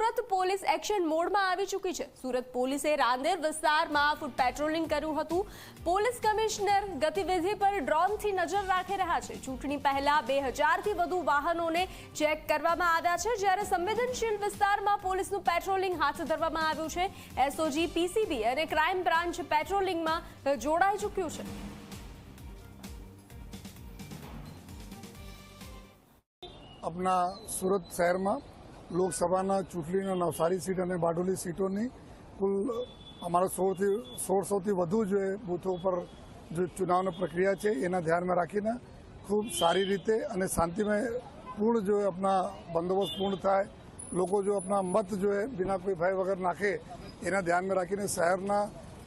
Surat police action મોડમાં આવી ચૂકી છે. સુરત પોલીસે રાંદેર વિસ્તારમાં ફૂટ પેટ્રોલિંગ કર્યું હતું. પોલીસ કમિશનર ગતિવિધિ પર ડ્રોનથી નજર રાખી રહ્યા છે. ચૂંટણી પહેલા બે હજારથી વધુ વાહનોને ચેક કરવામાં આવ્યા છે, જ્યારે સંવેદનશીલ વિસ્તારમાં પોલીસનું પેટ્રોલિંગ હાથ ધરવામાં આવ્યું છે. એસઓજી પીસીબી અને ક્રાઇમ બ્રાન્ચ પેટ્રોલિંગમાં જોડાઈ ચૂક્યું છે. આપણા સુરત શહેરમાં લોકસભાના ચૂંટણીના નવસારી સીટ અને બારડોલી સીટોની કુલ અમારા સોળથી, સોળસોથી વધુ જે બૂથો ઉપર જે ચુનાવની પ્રક્રિયા છે, એના ધ્યાનમાં રાખીને ખૂબ સારી રીતે અને શાંતિમય પૂર્ણ જો આપણા બંદોબસ્ત પૂર્ણ થાય, લોકો જો આપણા મત જો બિના કોઈ ભય વગર નાખે, એના ધ્યાનમાં રાખીને શહેરના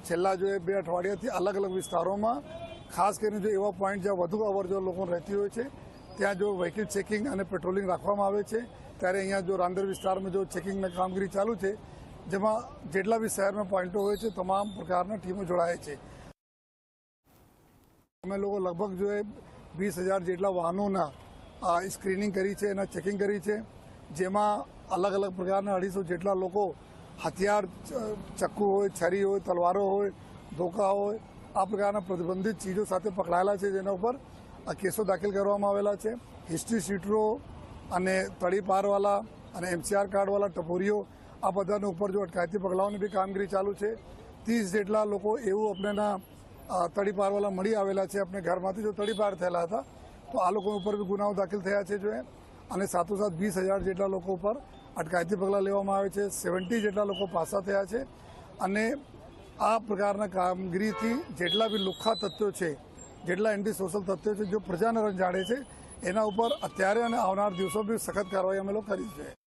છેલ્લા જો બે અઠવાડિયાથી અલગ અલગ વિસ્તારોમાં, ખાસ કરીને જો એવા પોઈન્ટ જ્યાં વધુ અવર જો લોકો રહેતી હોય છે ત્યાં જો વ્હીકલ ચેકિંગ અને પેટ્રોલિંગ રાખવામાં આવે છે, ત્યારે અહીંયા જો રાંદેર વિસ્તારમાં જો ચેકિંગની કામગીરી ચાલુ છે, જેમાં જેટલા બી શહેરમાં પોઈન્ટો હોય છે, તમામ પ્રકારના ટીમો જોડાય છે. અમે લોકો લગભગ જો એ વીસ હજાર જેટલા વાહનોના સ્ક્રીનિંગ કરી છે, એના ચેકિંગ કરી છે, જેમાં અલગ અલગ પ્રકારના અઢીસો જેટલા લોકો હથિયાર ચક્કુ હોય, છરી હોય, તલવારો હોય, ધોકા હોય, આ પ્રકારના પ્રતિબંધિત ચીજો સાથે પકડાયેલા છે, જેના ઉપર આ કેસો દાખલ કરવામાં આવેલા છે. હિસ્ટ્રી શીટરો અને તડીપારવાળા અને એમસીઆર કાર્ડવાળા ટપોરીઓ આ બધાને ઉપર જો અટકાયતી પગલાઓની બી કામગીરી ચાલુ છે. ત્રીસ જેટલા લોકો એવું આપણેના તળી પારવાલા મળી આવેલા છે આપણે ઘરમાંથી જો તડીપાર થયેલા હતા, તો આ લોકો ઉપર બી ગુનાઓ દાખલ થયા છે જો એ. અને સાથોસાથ વીસ હજાર જેટલા લોકો ઉપર અટકાયતી પગલાં લેવામાં આવે છે. સેવન્ટી જેટલા લોકો પાસા થયા છે. અને આ પ્રકારના કામગીરીથી જેટલા બી લુખ્ખા તત્વો છે જેટલા એન્ટી સોશિયલ તથ્યો છે, જો પ્રજાને રંજાડે છે, એના ઉપર અત્યારે અને આવનાર દિવસો બી સખત કાર્યવાહી અમે લોકો કરી છે.